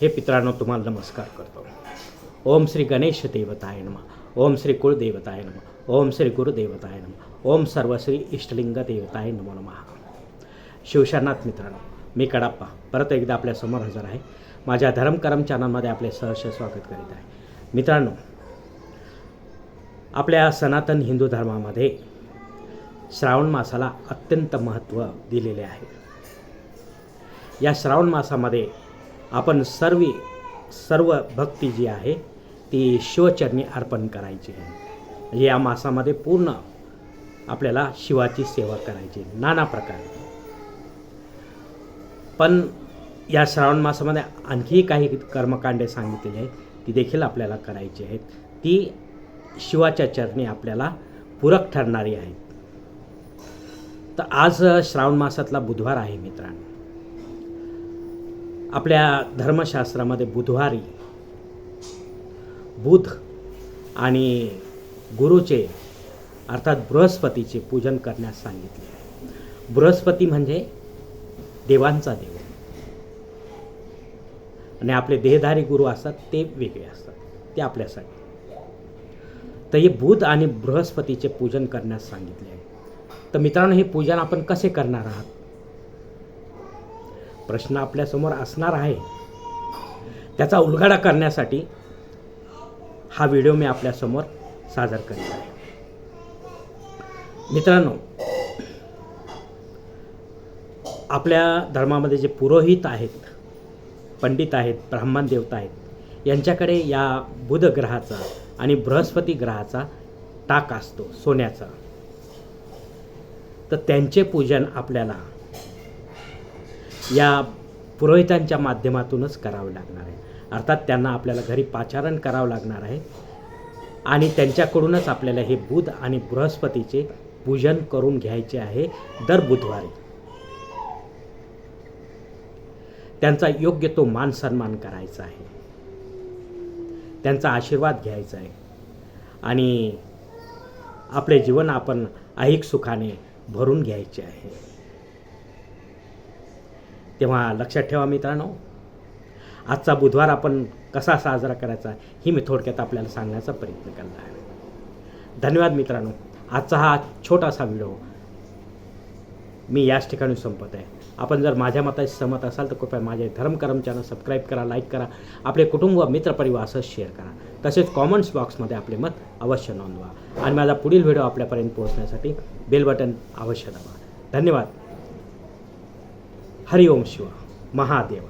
हे पित्रांनो तुम्हाला नमस्कार करतो. ओम श्री गणेश देवताय नम. ओम श्री कुळदेवताय नम. ओम श्री गुरुदेवताय नम. ओम सर्वश्री इष्टलिंग देवताय नमो नमः. शिवशरनाथ मित्रांनो मी कडाप्पा. परत एकदा आपल्यासमोर हजर आहे. माझ्या धर्मकरम चॅनलमध्ये आपले सहर्ष स्वागत करीत आहे. मित्रांनो आपल्या सनातन हिंदू धर्मामध्ये श्रावण मासाला अत्यंत महत्त्व दिलेले आहे. या श्रावण मासामध्ये आपण सर्व सर्व भक्ती जी आहे ती शिवचरणी अर्पण करायची आहे. म्हणजे या मासामध्ये पूर्ण आपल्याला शिवाची सेवा करायची आहे, नाना प्रकारे. पण या श्रावण मासामध्ये आणखी काही कर्मकांडे सांगितलेली आहेत ती देखील आपल्याला करायची आहेत. ती शिवाच्या चरणी आपल्याला पूरक ठरणारी आहेत. तर आज श्रावण मासातला बुधवार आहे मित्रांनो. आपल्या धर्मशास्त्रामध्ये बुधवारी बुध आणि गुरुचे अर्थात बृहस्पतीचे पूजन करण्यास सांगितले आहे. बृहस्पती म्हणजे देवांचा देव. आणि आपले देहधारी गुरु असतात ते वेगळे असतात ते आपल्यासाठी. तर हे बुध आणि बृहस्पतीचे पूजन करण्यास सांगितले आहे. तर मित्रांनो हे पूजन आपण कसे करणार आहात? प्रश्न आपल्यासमोर असणार आहे. त्याचा उलगडा करण्यासाठी हा व्हिडिओ मी आपल्यासमोर सादर करीत आहे. मित्रांनो आपल्या धर्मामध्ये जे पुरोहित आहेत पंडित आहेत ब्राह्मण देवता आहेत यांच्याकडे या बुध ग्रहाचा आणि बृहस्पती ग्रहाचा टाक असतो सोन्याचा. तर त्यांचे पूजन आपल्याला या पुरोहितांच्या माध्यमातूनच करावं लागणार आहे. अर्थात त्यांना आपल्याला घरी पाचारण करावं लागणार आहे. आणि त्यांच्याकडूनच आपल्याला हे बुध आणि बृहस्पतीचे पूजन करून घ्यायचे आहे दर बुधवारी. त्यांचा योग्य तो मान सन्मान करायचा आहे. त्यांचा आशीर्वाद घ्यायचा आहे. आणि आपले जीवन आपण ऐहिक सुखाने भरून घ्यायचे आहे. तेव्हा लक्षात ठेवा मित्रांनो. आजचा बुधवार आपण कसा साजरा करायचा ही मी थोडक्यात आपल्याला सांगण्याचा प्रयत्न केला आहे. धन्यवाद मित्रांनो. आजचा हा छोटासा व्हिडिओ मी याच ठिकाणी संपत आहे. आपण जर माझ्या मताशी सहमत असाल तर कृपया माझे धर्मकर्म चॅनल सबस्क्राईब करा लाईक करा. आपले कुटुंब मित्रपरिवार असं शेअर करा. तसेच कॉमेंट्स बॉक्समध्ये आपले मत अवश्य नोंदवा. आणि माझा पुढील व्हिडिओ आपल्यापर्यंत पोहोचण्यासाठी बेल बटन अवश्य दाबा. धन्यवाद. हरिओम शिव महादेव